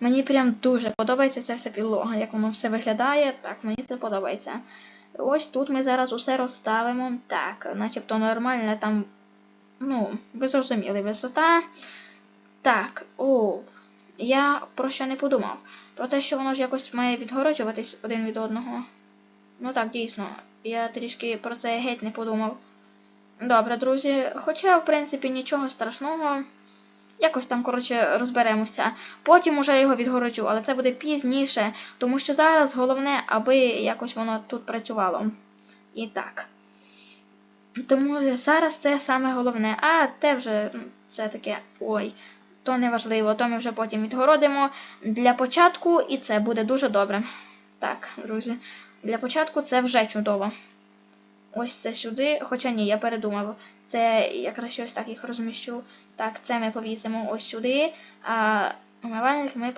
Мені прям дуже подобається ця вся підлога, як воно все виглядає. Так, мені це подобається. Ось тут ми зараз усе розставимо. Так, начебто нормальна там. Ну, ви зрозуміли, висота. Так, о, я про що не подумав. Про те, що воно ж якось має відгороджуватись один від одного. Ну так, дійсно, я трішки про це геть не подумав. Добре, друзі, хоча, в принципі, нічого страшного. Якось там, коротше, розберемося. Потім уже його відгороджу, але це буде пізніше, тому що зараз головне, аби якось воно тут працювало. І так. Тому зараз це саме головне. А те вже це таке. Ой, то не важливо, то ми вже потім відгородимо для початку, і це буде дуже добре. Так, друзі, для початку це вже чудово. Ось це сюди, хоча ні, я передумав. Це я краще ось так їх розміщу. Так, це ми повісимо ось сюди, а умивальник ми